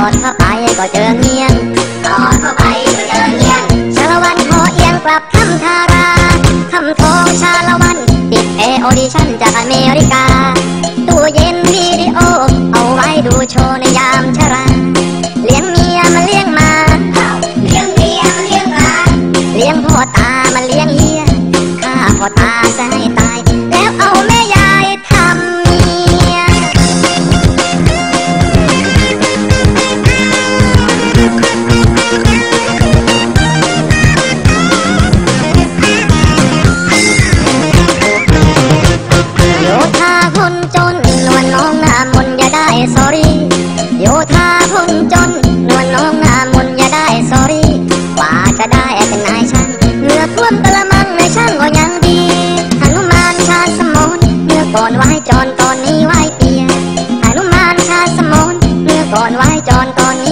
อดเข้าไปก็เจอเงียงกอดเข้าไปก็เจอเงียงชาละวันโอเอียงกลับคำทาราคำโทชาละวันติดเอออดิชั่นจากอเมริกา อรี่อยธาพนจนนวลน้องหนามนอย่าได้สอรี่กว่าจะได้เป็นนายช่างเหลือท่วมกระมังนายช่างก็ยังดีหนุมานชาสมนเมื่อก่อนไว้จอนตอนนี้ไว้เปียหนุมานชาสมนเมื่อก่อนไว้จอนตอนนี้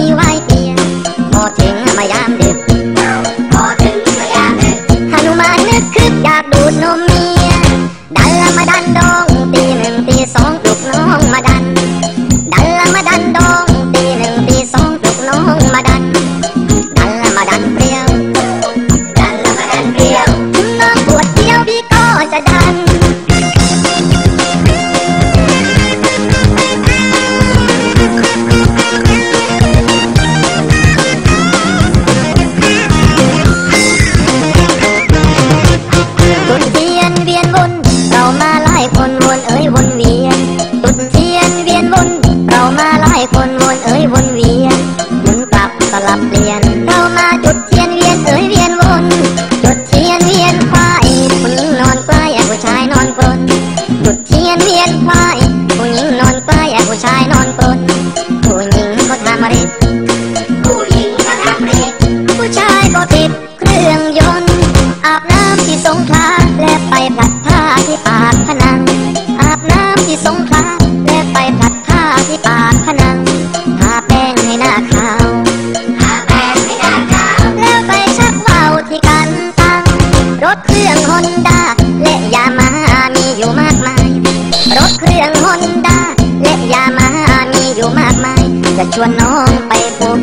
i Ah,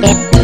Thank